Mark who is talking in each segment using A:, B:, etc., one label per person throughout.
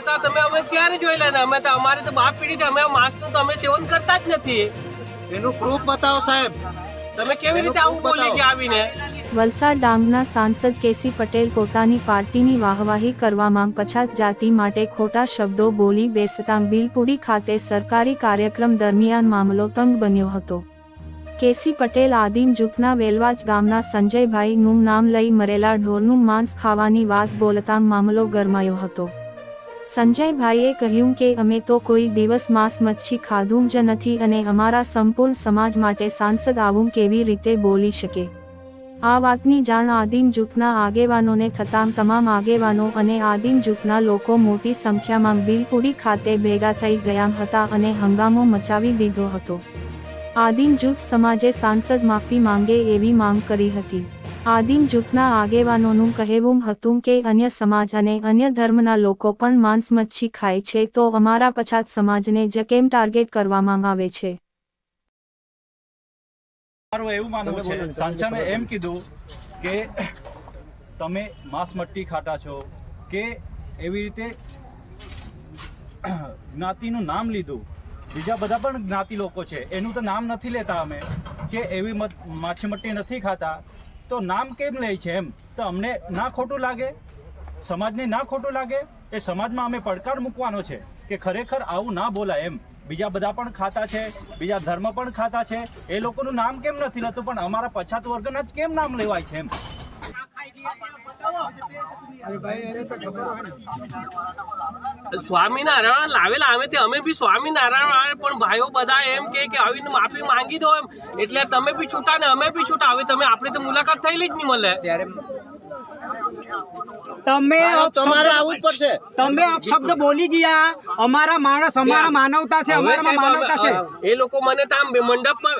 A: ખાતા તમે અમે ક્યારે જોયેલા ને અમે તો અમારે તો બાપ પેઢી અમે માંસનું તો અમે સેવન કરતા જ નથી.
B: એનું પ્રૂફ બતાવો સાહેબ.
A: તમે કેવી રીતે આવું બોલી કે આવીને?
C: વલસાડ ડાંગના સાંસદ કેસી પટેલ પોતાની પાર્ટીની વાહવાહી કરવામાં પછાત જાતિ માટે ખોટા શબ્દો બોલી બેસતાં બિલપુડી ખાતે સરકારી કાર્યક્રમ દરમિયાન મામલો તંગ બન્યો હતો. કેસી પટેલ આદિમ જૂથના વેલવાજ ગામના સંજયભાઈનું નામ લઈ મરેલા ઢોરનું માંસ ખાવાની વાત બોલતા મામલો ગરમાયો હતો. સંજયભાઈએ કહ્યું કે અમે તો કોઈ દિવસ માંસ, મચ્છી ખાધું જ નથી અને અમારા સંપૂર્ણ સમાજ માટે સાંસદ આવું કેવી રીતે બોલી શકે? આ વાતની જાણ આદિમ જૂથના આગેવાનોને થતાં તમામ આગેવાનો અને આદિમ જૂથના લોકો મોટી સંખ્યામાં બિલપુડી ખાતે ભેગા થઈ ગયા હતા અને હંગામો મચાવી દીધો હતો. આદિમ જૂથ સમાજે સાંસદ માફી માંગે એવી માંગ કરી હતી. આદિમ જૂથના આગેવાનોનું કહેવું હતું કે અન્ય સમાજ અને અન્ય ધર્મના લોકો પણ માંસ મચ્છી ખાય છે તો અમારા પછાત સમાજને જ કેમ ટાર્ગેટ કરવામાં આવે છે?
D: મારું એવું માનવું છે સાંચાને એમ કીધું કે તમે માંસ મટ્ટી ખાતા છો કે એવી રીતે જ્ઞાતિનું નામ લીધું. બીજા બધા પણ જ્ઞાતિ લોકો છે. એનું તો નામ નથી લેતા અમે કે એવી માછીમટ્ટી નથી ખાતા. તો નામ કેમ લે છે એમ? તો અમને ના ખોટું લાગે. સમાજને ના ખોટું લાગે. એ સમાજમાં અમે પડકાર મૂકવાનો છે કે ખરેખર આવું ના બોલાય એમ. બીજા બધા પણ ખાતા છે, બીજા ધર્મ પણ ખાતા છે. એ લોકોનું નામ કેમ નથી લેતું? પણ અમારા પછાત વર્ગના જ કેમ નામ લેવાય છે એમ?
A: સ્વામિનારાયણ લાવેલા અમે તે અમે બી સ્વામિનારાયણ પણ ભાઈઓ બધા એમ કે કે આવીને માફી માંગી દો એમ. એટલે તમે બી છૂટા ને અમે બી છૂટા. હવે તમે આપણે તો મુલાકાત થયેલી જ નહીં મળે.
E: તમે
B: તમારે આવું જ પડશે.
E: તમે અપશબ્દ બોલી ગયા. અમારા માણસ અમારા માનવતા છે અમારામાં માનવતા છે.
A: એ લોકો મને તામ મંડપમાં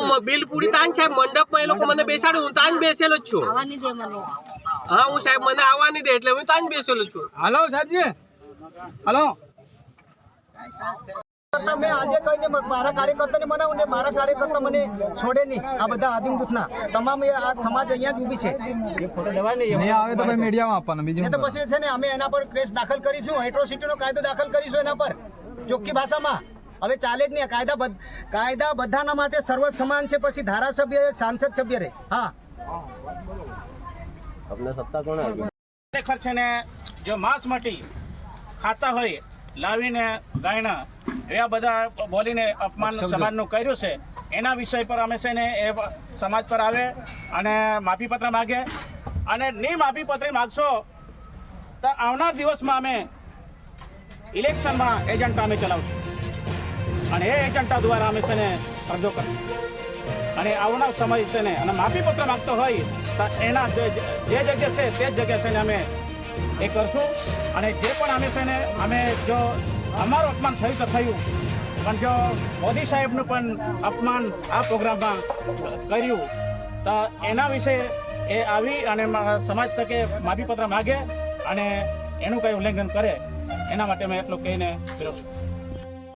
A: હું બિલપુરી તાન સાહેબ મંડપમાં એ લોકો મને બેસાડ્યું હું તાન બેસેલો જ છું. હા હું સાહેબ મને આવવા નહીં દે એટલે હું તાન બેસેલો છું.
E: હાલો સાહેબજી. હાલો.
F: મેં આજે કહીને મારા કાર્યકર્તાને મનાવું ને મારા કાર્યકર્તા મને છોડે નહીં. આ બધા આદિમ જૂથના. તમામ આ સમાજ અહીંયા જ ઊભી છે.
E: આવે તો મીડિયામાં આપવાનું બીજું
F: તો પછી છે ને અમે એના પર કેસ દાખલ કરીશું હેટ્રોસિટીનો કાયદો દાખલ કરીશું એના પર. ચોખ્ખી ભાષામાં. હવે ચાલે જ નહીં કાયદા કાયદા બધાના માટે સર્વ સમાન છે પછી ધારાસભ્ય સાંસદ સભ્ય રે. હા.
D: ખરેખર છે ને જો માંસ મટી ખાતા હોય લાવીને ગાયના એવા બધા બોલીને અપમાન સમાજનું કર્યું છે એના વિષય પર અમે છે ને એ સમાજ પર આવે અને માફીપત્ર માગે. અને નહીં માફીપત્ર માગશો તો આવનાર દિવસમાં અમે ઇલેક્શનમાં એજન્ટા અમે ચલાવશું. અને એ એજન્ટા દ્વારા અમે છે ને સ્પર્ધો કરશું અને આવનાર સમય છે ને, અને માફીપત્ર માંગતો હોય, તો એના જે જગ્યા છે, તે જ જગ્યા છે ને અમે એ કરશું. અને જે પણ અમે છે ને, અમે જો અમારું અપમાન થયું તો થયું. પણ જો મોદી સાહેબનું પણ અપમાન આ પ્રોગ્રામમાં કર્યું, તો એના વિશે એ આવી અને સમાજ તકે માફીપત્ર માગે અને એનું કંઈ ઉલ્લંઘન કરે, એના માટે મેં એટલું કહીને વિરોધ